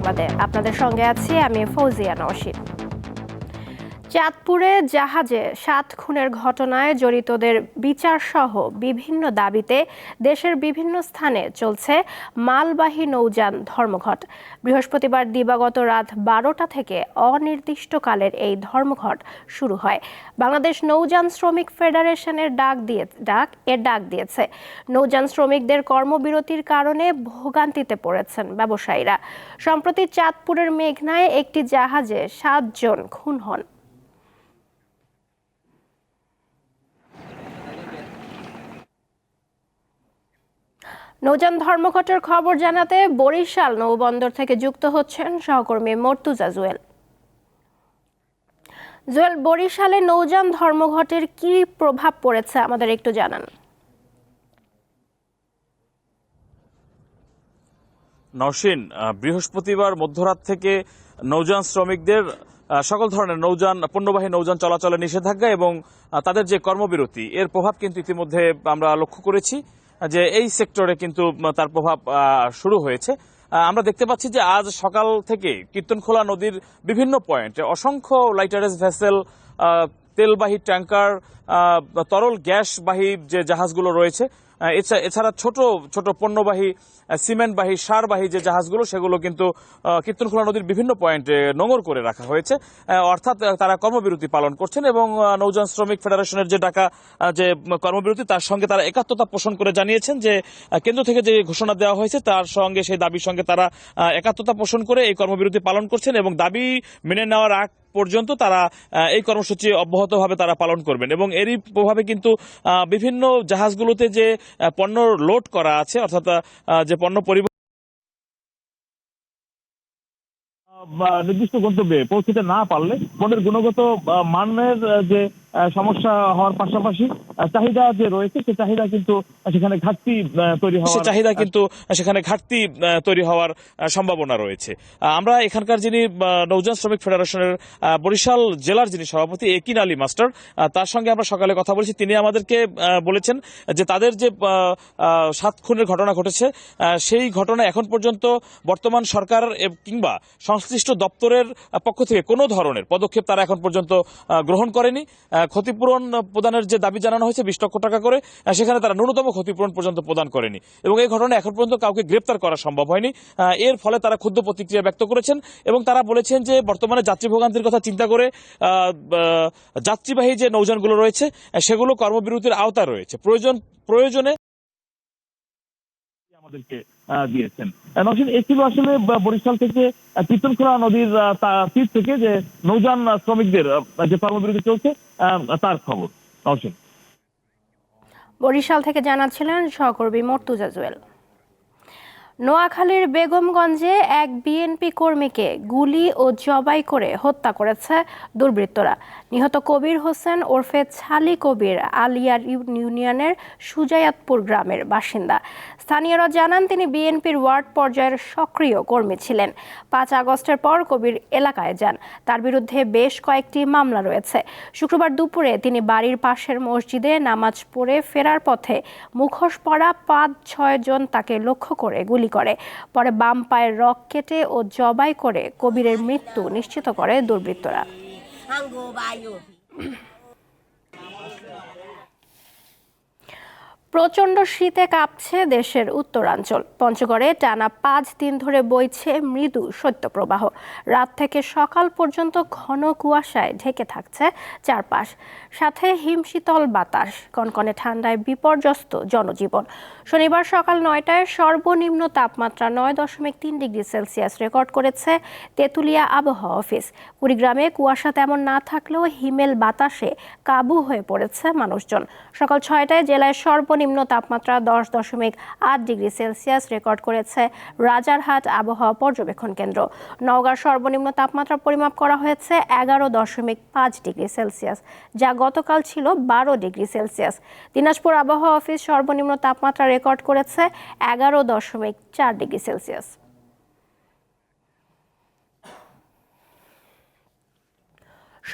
সংবাদে। আপনাদের সঙ্গে আছি আমি ফৌজিয়া নওশিন চাঁদপুরে জাহাজে সাত খুনের ঘটনায় জড়িতদের বিচার সহ বিভিন্ন দাবিতে দেশের বিভিন্ন স্থানে চলছে মালবাহী নৌযান ধর্মঘট। বৃহস্পতিবার দিবাগত রাত বারোটা থেকে অনির্দিষ্টকালের এই ধর্মঘট শুরু হয়। বাংলাদেশ নৌযান শ্রমিক ফেডারেশনের ডাক দিয়ে, ডাক, এর ডাক দিয়েছে। নৌযান শ্রমিকদের কর্মবিরতির কারণে ভোগান্তিতে পড়েছেন ব্যবসায়ীরা। সম্প্রতি চাঁদপুরের মেঘনায় একটি জাহাজে সাতজন খুন হন। নৌযান ধর্মঘটের খবর জানাতে বরিশাল নৌবন্দর থেকে যুক্ত হচ্ছেন সহকর্মী মর্তুজা জুয়েল। জুয়েল, বরিশালে নৌযান ধর্মঘটের কি প্রভাব পড়েছে আমাদের একটু জানান। নওশিন বৃহস্পতিবার মধ্যরাত থেকে নৌযান শ্রমিকদের সকল ধরনের নৌযান, পণ্যবাহী নৌযান চলাচলে নিষেধাজ্ঞা এবং তাদের যে কর্মবিরতি, এর প্রভাব কিন্তু ইতিমধ্যে আমরা লক্ষ্য করেছি। যে এই সেক্টরে কিন্তু তার প্রভাব শুরু হয়েছে। আমরা দেখতে পাচ্ছি যে আজ সকাল থেকে কীর্তনখোলা নদীর বিভিন্ন পয়েন্টে অসংখ্য লাইটারেস ভেসেল তেলবাহী ট্যাঙ্কার তরল গ্যাসবাহী যে জাহাজগুলো রয়েছে এছাড়া ছোট ছোট পণ্যবাহী সিমেন্টবাহী, সারবাহী যে জাহাজগুলো, সেগুলো কিন্তু কীর্তনখোলা নদীর বিভিন্ন পয়েন্টে নোঙর করে রাখা হয়েছে। অর্থাৎ তারা কর্মবিরতি পালন করছেন এবং নৌযান শ্রমিক ফেডারেশনের যে ডাকা যে কর্মবিরতি, তার সঙ্গে তারা একাত্মতা পোষণ করে জানিয়েছেন যে কেন্দ্র থেকে যে ঘোষণা দেওয়া হয়েছে, তার সঙ্গে, সেই দাবির সঙ্গে তারা একাত্মতা পোষণ করে এই কর্মবিরতি পালন করছেন এবং দাবি মেনে নেওয়ার আগ পর্যন্ত তারা এই কর্মসূচি অব্যাহতভাবে তারা পালন করবেন। এবং এরই প্রভাবে কিন্তু বিভিন্ন জাহাজগুলোতে যে পণ্য লোড করা আছে, অর্থাৎ যে পণ্য পরিবহন নির্দিষ্ট গন্তব্যে পৌঁছতে না পারলে পণ্যের গুণগত মানের যে সমস্যা হওয়ার পাশাপাশি চাহিদা যে রয়েছে সে চাহিদা কিন্তু সেখানে ঘাটতি তৈরি হওয়ার চাহিদা কিন্তু সেখানে ঘাটতি তৈরি হওয়ার সম্ভাবনা রয়েছে। আমরা এখানকার যিনি নৌযান শ্রমিক ফেডারেশনের বরিশাল জেলার যিনি সভাপতি একিন আলী মাস্টার তার সঙ্গে আমরা সকালে কথা বলেছি। তিনি আমাদেরকে বলেছেন যে তাদের যে সাত খুনের ঘটনা ঘটেছে সেই ঘটনা এখন পর্যন্ত বর্তমান সরকার কিংবা সংশ্লিষ্ট দপ্তরের পক্ষ থেকে কোনো ধরনের পদক্ষেপ তারা এখন পর্যন্ত গ্রহণ করেনি। ক্ষতিপূরণ প্রদানের যে দাবি জানানো হয়েছে, বিশ লক্ষ টাকা করে সেখানে তারা ন্যূনতম ক্ষতিপূরণ পর্যন্ত প্রদান করেনি। এবং এই ঘটনা এখন পর্যন্ত কাউকে গ্রেপ্তার করা সম্ভব হয়নি। এর ফলে তারা ক্ষুদ্র প্রতিক্রিয়া ব্যক্ত করেছেন এবং তারা বলেছেন যে, বর্তমানে যাত্রী ভোগান্তির কথা চিন্তা করে যাত্রীবাহী যে নৌযানগুলো রয়েছে সেগুলো কর্মবিরতির আওতায় রয়েছে। প্রয়োজন, প্রয়োজনে আমাদেরকে দিয়েছেন। নওশীন এ ছিল আসলে বরিশাল থেকে কীর্তনখোলা নদীর তীর থেকে যে নৌযান শ্রমিকদের যে কর্মবিরতি চলছে তার খবর। নওশীন বরিশাল থেকে জানাচ্ছিলেন সহকর্মী মর্তুজা জুয়েল। নোয়াখালীর বেগমগঞ্জে এক বিএনপি কর্মীকে গুলি ও জবাই করে হত্যা করেছে দুর্বৃত্তরা। নিহত কবির হোসেন ওরফে ছালি কবির আলিয়ার ইউ- ইউনিয়নের সুজায়াতপুর গ্রামের বাসিন্দা। স্থানীয়রা জানান, তিনি বিএনপির ওয়ার্ড পর্যায়ের সক্রিয় কর্মী ছিলেন। পাঁচ আগস্টের পর কবির এলাকায় যান। তার বিরুদ্ধে বেশ কয়েকটি মামলা রয়েছে। শুক্রবার দুপুরে তিনি বাড়ির পাশের মসজিদে নামাজ পড়ে ফেরার পথে মুখোশ পরা পাঁচ ছয় জন তাকে লক্ষ্য করে গুলি করে। পরে বাম পায়ের রক কেটে ও জবাই করে কবিরের মৃত্যু নিশ্চিত করে দুর্বৃত্তরা। প্রচণ্ড শীতে কাঁপছে দেশের উত্তরাঞ্চল। পঞ্চগড়ে টানা পাঁচ দিন ধরে বইছে মৃদু শৈত্যপ্রবাহ। রাত থেকে সকাল পর্যন্ত ঘন কুয়াশায় ঢেকে থাকছে চারপাশ। সাথে হিমশীতল বাতাস, কনকনে ঠান্ডায় বিপর্যস্ত জনজীবন। শনিবার সকাল নয়টায় সর্বনিম্ন তাপমাত্রা নয় দশমিক তিন ডিগ্রি সেলসিয়াস রেকর্ড করেছে তেঁতুলিয়া আবহাওয়া অফিস। কুড়িগ্রামে কুয়াশা তেমন না থাকলেও হিমেল বাতাসে কাবু হয়ে পড়েছে মানুষজন। সকাল ছয়টায় জেলায় সর্বনিম্ন তাপমাত্রা দশ দশমিক আট ডিগ্রি সেলসিয়াস রেকর্ড করেছে রাজারহাট আবহাওয়া পর্যবেক্ষণ কেন্দ্র। নওগাঁর সর্বনিম্ন তাপমাত্রা পরিমাপ করা হয়েছে এগারো দশমিক পাঁচ ডিগ্রি সেলসিয়াস, যা গতকাল ছিল বারো ডিগ্রি সেলসিয়াস। দিনাজপুর আবহাওয়া অফিস সর্বনিম্ন তাপমাত্রা রেকর্ড করেছে এগারো দশমিক চার ডিগ্রি সেলসিয়াস।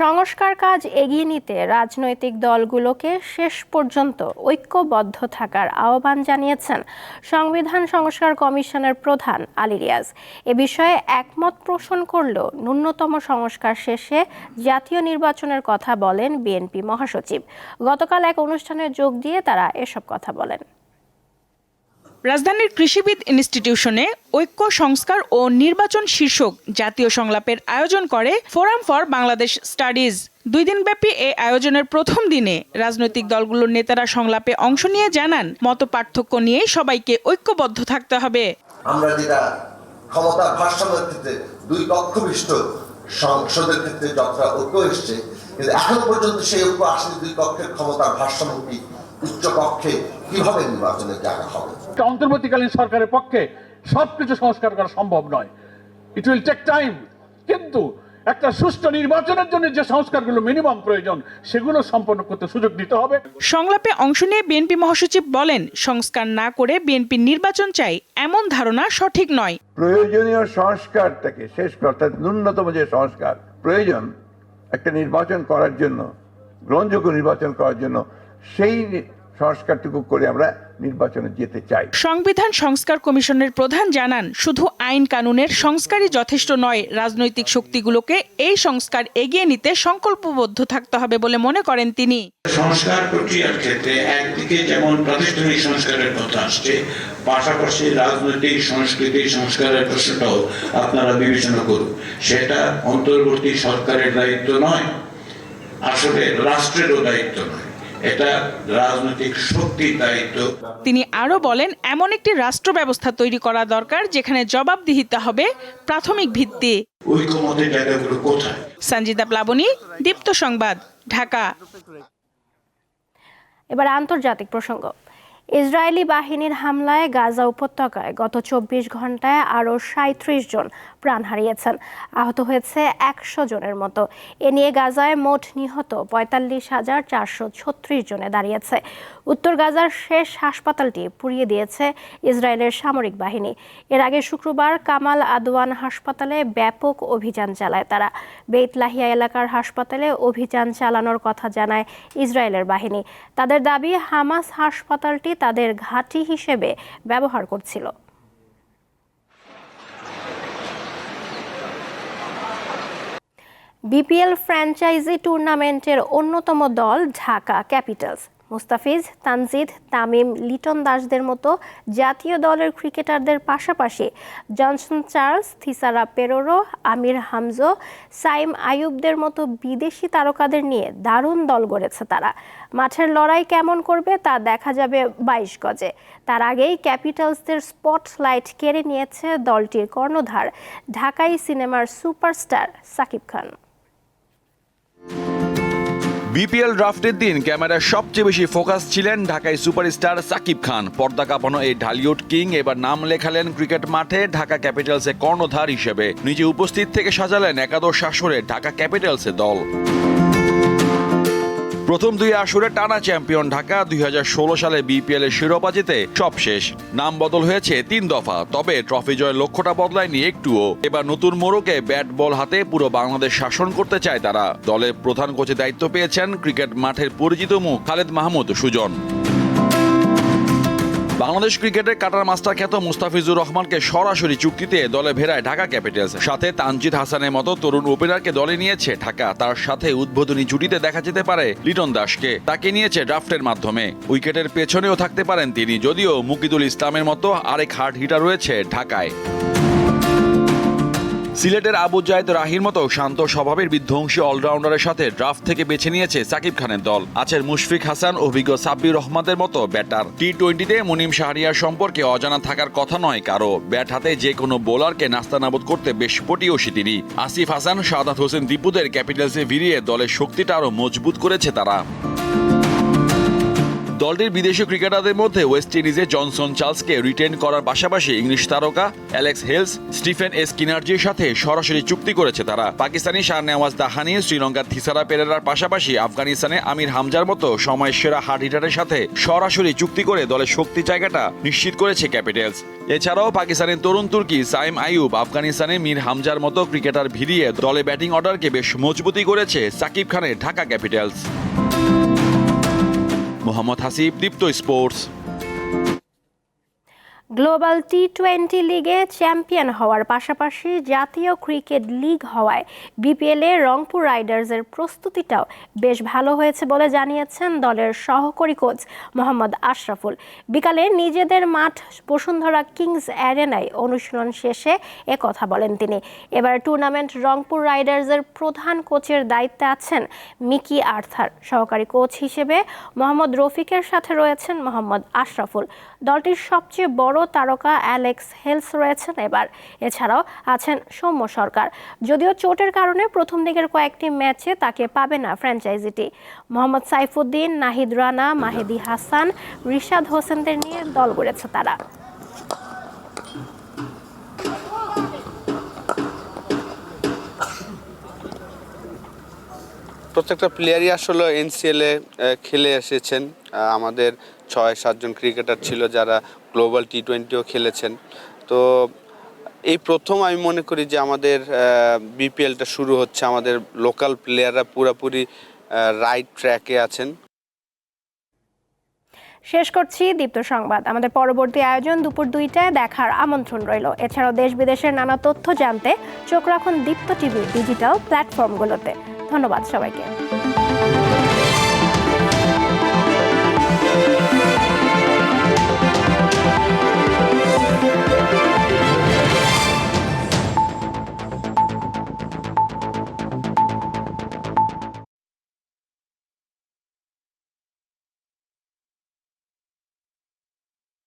সংস্কার কাজ এগিয়ে নিতে রাজনৈতিক দলগুলোকে শেষ পর্যন্ত ঐক্যবদ্ধ থাকার আহ্বান জানিয়েছেন সংবিধান সংস্কার কমিশনের প্রধান আলী রিয়াজ। এ বিষয়ে একমত পোষণ করলেও ন্যূনতম সংস্কার শেষে জাতীয় নির্বাচনের কথা বলেন বিএনপি মহাসচিব। গতকাল এক অনুষ্ঠানে যোগ দিয়ে তারা এসব কথা বলেন। রাজধানীর কৃষিবিদ ইনস্টিটিউশনে ঐক্য, সংস্কার ও নির্বাচন শীর্ষক জাতীয় সংলাপের আয়োজন করে ফোরাম ফর বাংলাদেশ স্টাডিজ। দুই দিনব্যাপী এই আয়োজনের প্রথম দিনে রাজনৈতিক দলগুলোর নেতারা সংলাপে অংশ নিয়ে জানান মত পার্থক্য নিয়ে সবাইকে ঐক্যবদ্ধ থাকতে হবে। আমরা যেটা ক্ষমতার ভারসাম্যের ক্ষেত্রে দুই কক্ষবিষ্ট সংসদের ক্ষেত্রে যতটা ঐক্য এসছে, কিন্তু এখন পর্যন্ত সেই ঐক্য আসেনি দুই কক্ষের ক্ষমতার ভারসাম্য কি উচ্চ কক্ষে কীভাবে নির্বাচনের জায়গা হবে? একটা অন্তর্বর্তীকালীন সরকারের পক্ষে সবকিছু সংস্কার করা সম্ভব নয়। ইট উইল টেক টাইম কিন্তু একটা সুষ্ঠু নির্বাচনের জন্য যে সংস্কারগুলো মিনিমাম প্রয়োজন সেগুলো সম্পন্ন করতে সুযোগ দিতে হবে। সংলাপে অংশ নিয়ে বিএনপি মহাসচিব বলেন সংস্কার না করে বিএনপি নির্বাচন চাই এমন ধারণা সঠিক নয়। প্রয়োজনীয় সংস্কারটাকে শেষ অর্থাৎ ন্যূনতম যে সংস্কার প্রয়োজন একটা নির্বাচন করার জন্য গ্রহণযোগ্য নির্বাচন করার জন্য সেই সংস্কারটুকু করে আমরা নির্বাচনে যেতে চাই। সংবিধান সংস্কার কমিশনের প্রধান জানান শুধু আইন কানুনের সংস্কারই যথেষ্ট নয় রাজনৈতিক শক্তিগুলোকে এই সংস্কার এগিয়ে নিতে সংকল্পবদ্ধ থাকতে হবে বলে মনে করেন তিনি। সংস্কার প্রক্রিয়ার ক্ষেত্রে একদিকে যেমন প্রাতিষ্ঠানিক সংস্কারের কথা আসছে পাশাপাশি রাজনৈতিক সংস্কৃতি সংস্কারের প্রশ্নটাও আপনারা বিবেচনা করুন। সেটা অন্তর্বর্তী সরকারের দায়িত্ব নয় আসলে রাষ্ট্রেরও দায়িত্ব নয়। এটা রাজনৈতিক শক্তির দায়িত্ব। তিনি আরও বলেন এমন একটি রাষ্ট্র ব্যবস্থা তৈরি করা দরকার যেখানে জবাবদিহিতা হবে প্রাথমিক ভিত্তি। ঐকমতের জায়গাগুলো কোথায়? সঞ্জিতা প্লাবনী দীপ্ত সংবাদ ঢাকা। এবার আন্তর্জাতিক প্রসঙ্গ। ইসরায়েলি বাহিনীর হামলায় গাজা উপত্যকায় গত চব্বিশ ঘন্টায় আরও সাঁত্রিশ জন প্রাণ হারিয়েছেন। আহত হয়েছে একশো জনের মতো। এ নিয়ে গাজায় মোট নিহত পঁয়তাল্লিশ হাজার চারশো ছত্রিশ জনে দাঁড়িয়েছে। উত্তর গাজার শেষ হাসপাতালটি পুড়িয়ে দিয়েছে ইসরায়েলের সামরিক বাহিনী। এর আগে শুক্রবার কামাল আদওয়ান হাসপাতালে ব্যাপক অভিযান চালায় তারা। বেতলাহিয়া এলাকার হাসপাতালে অভিযান চালানোর কথা জানায় ইসরায়েলের বাহিনী। তাদের দাবি, হামাস হাসপাতালটি তাদের ঘাঁটি হিসেবে ব্যবহার করছিল। বিপিএল ফ্র্যাঞ্চাইজি টুর্নামেন্টের অন্যতম দল ঢাকা ক্যাপিটালস। মুস্তাফিজ, তানজিদ, তামিম, লিটন দাসদের মতো জাতীয় দলের ক্রিকেটারদের পাশাপাশি জনসন চার্লস, থিসারা পেরোরো, আমির হামজো, সাইম আয়ুবদের মতো বিদেশি তারকাদের নিয়ে দারুণ দল গড়েছে তারা। মাঠের লড়াই কেমন করবে তা দেখা যাবে বাইশ গজে। তার আগেই ক্যাপিটালসদের স্পটলাইট কেড়ে নিয়েছে দলটির কর্ণধার, ঢাকাই সিনেমার সুপারস্টার সাকিব খান। বিপিএল ড্রাফটের দিন ক্যামেরার সবচেয়ে বেশি ফোকাস ছিলেন ঢাকায় সুপারস্টার সাকিব খান। পর্দা কাঁপানো এই ঢালিউড কিং এবার নাম লেখালেন ক্রিকেট মাঠে ঢাকা ক্যাপিটালসে কর্ণধার হিসেবে। নিজে উপস্থিত থেকে সাজালেন একাদশ শাসরে ঢাকা ক্যাপিটালসে দল। প্রথম দুই আসরে টানা চ্যাম্পিয়ন ঢাকা দুই হাজার ষোলো সালে বিপিএল এর শিরোপা জিতে সব শেষ। নাম বদল হয়েছে তিন দফা, তবে ট্রফি জয়ের লক্ষ্যটা বদলায়নি একটুও। এবার নতুন মোড়কে ব্যাট বল হাতে পুরো বাংলাদেশ শাসন করতে চায় তারা। দলের প্রধান কোচের দায়িত্ব পেয়েছেন ক্রিকেট মাঠের পরিচিত মুখ খালেদ মাহমুদ সুজন। বাংলাদেশ ক্রিকেটের কাটার মাস্টার খ্যাত মুস্তাফিজুর রহমানকে সরাসরি চুক্তিতে দলে ভেড়ায় ঢাকা ক্যাপিটালস সাথে তানজিদ হাসানের মতো তরুণ ওপেনারকে দলে নিয়েছে ঢাকা। তার সাথে উদ্বোধনী জুটিতে দেখা যেতে পারে লিটন দাসকে। তাকে নিয়েছে ড্রাফটের মাধ্যমে। উইকেটের পেছনেও থাকতে পারেন তিনি, যদিও মুকিদুল ইসলামের মতো আরেক হার্ড হিটার রয়েছে ঢাকায়। সিলেটের আবু জায়দ রাহির মতো শান্ত স্বভাবের বিধ্বংসী অলরাউন্ডারের সাথে ড্রাফট থেকে বেছে নিয়েছে সাকিব খানের দল। আছেন মুশফিক হাসান, অভিজ্ঞ সাব্বির রহমানের মতো ব্যাটার। টি টোয়েন্টিতে মুনিম শাহরিয়ার সম্পর্কে অজানা থাকার কথা নয় কারও। ব্যাট হাতে যে কোনো বোলারকে নাস্তানাবুদ করতে বেশ পটিয়সী তিনি। আসিফ হাসান, সাদাত হোসেন দীপুদের ক্যাপিটালসে ভিড়িয়ে দলের শক্তিটা আরও মজবুত করেছে তারা। দলটির বিদেশি ক্রিকেটারদের মধ্যে ওয়েস্ট ইন্ডিজে জনসন চার্লসকে রিটেন করার পাশাপাশি ইংলিশ তারকা অ্যালেক্স হেলস, স্টিফেন এস কিনার্জির সাথে সরাসরি চুক্তি করেছে তারা। পাকিস্তানি শাহনেওয়াজ দাহানি, শ্রীলঙ্কার থিসারা পেরেরার পাশাপাশি আফগানিস্তানে আমির হামজার মতো সময়ের সেরা হার্ড হিটারের সাথে সরাসরি চুক্তি করে দলের শক্তি জায়গাটা নিশ্চিত করেছে ক্যাপিটালস। এছাড়াও পাকিস্তানের তরুণ তুর্কি সাইম আইয়ুব আফগানিস্তানে মীর হামজার মতো ক্রিকেটার ভিড়িয়ে দলে ব্যাটিং অর্ডারকে বেশ মজবুতি করেছে সাকিব খানের Dhaka Capitals. Mohammad Hasib Deepto Sports. Global T twenty লিগে চ্যাম্পিয়ন হওয়ার পাশাপাশি জাতীয় ক্রিকেট লিগ হওয়ায় বিপিএলে রংপুর রাইডার্সের প্রস্তুতিটাও বেশ ভালো হয়েছে বলে জানিয়েছেন দলের সহকারী কোচ মোহাম্মদ আশরাফুল। বিকালে নিজেদের মাঠ বসুন্ধরা কিংস অ্যারেনায় অনুশীলন শেষে এ কথা বলেন তিনি। এবার টুর্নামেন্ট রংপুর রাইডার্সের প্রধান কোচের দায়িত্বে আছেন মিকি আর্থার। সহকারী কোচ হিসেবে মোহাম্মদ রফিকের সাথে রয়েছেন মোহাম্মদ আশরাফুল। দলটির সবচেয়ে বড় তারকা অ্যালেক্স হেলস রয়েছেন এবার। এছাড়াও আছেন সৌম্য সরকার। যদিও চোটের কারণে প্রথম দিকের কয়েকটি ম্যাচে তাকে পাবে না ফ্র্যাঞ্চাইজিটি। মোহাম্মদ সাইফুদ্দিন, নাহিদ রানা, মাহেদি হাসান, রিশাদ হোসেনদের নিয়ে দল গড়েছে তারা। প্রত্যেকটা প্লেয়ারই আসলে এনসিএলে খেলে এসেছেন। আমাদের ছয় সাতজন ক্রিকেটার ছিল যারা গ্লোবাল টি টোয়েন্টিও খেলেছেন। তো এই প্রথম আমি মনে করি যে আমাদের বিপিএলটা শুরু হচ্ছে, আমাদের লোকাল প্লেয়াররা পুরোপুরি রাইট ট্র্যাকে আছেন। শেষ করছি দীপ্ত সংবাদ। আমাদের পরবর্তী আয়োজন দুপুর দুইটায় দেখার আমন্ত্রণ রইল। এছাড়াও দেশ বিদেশের নানা তথ্য জানতে চোখ রাখুন দীপ্ত টিভির ডিজিটাল প্ল্যাটফর্মগুলোতে ধন্যবাদ সবাইকে।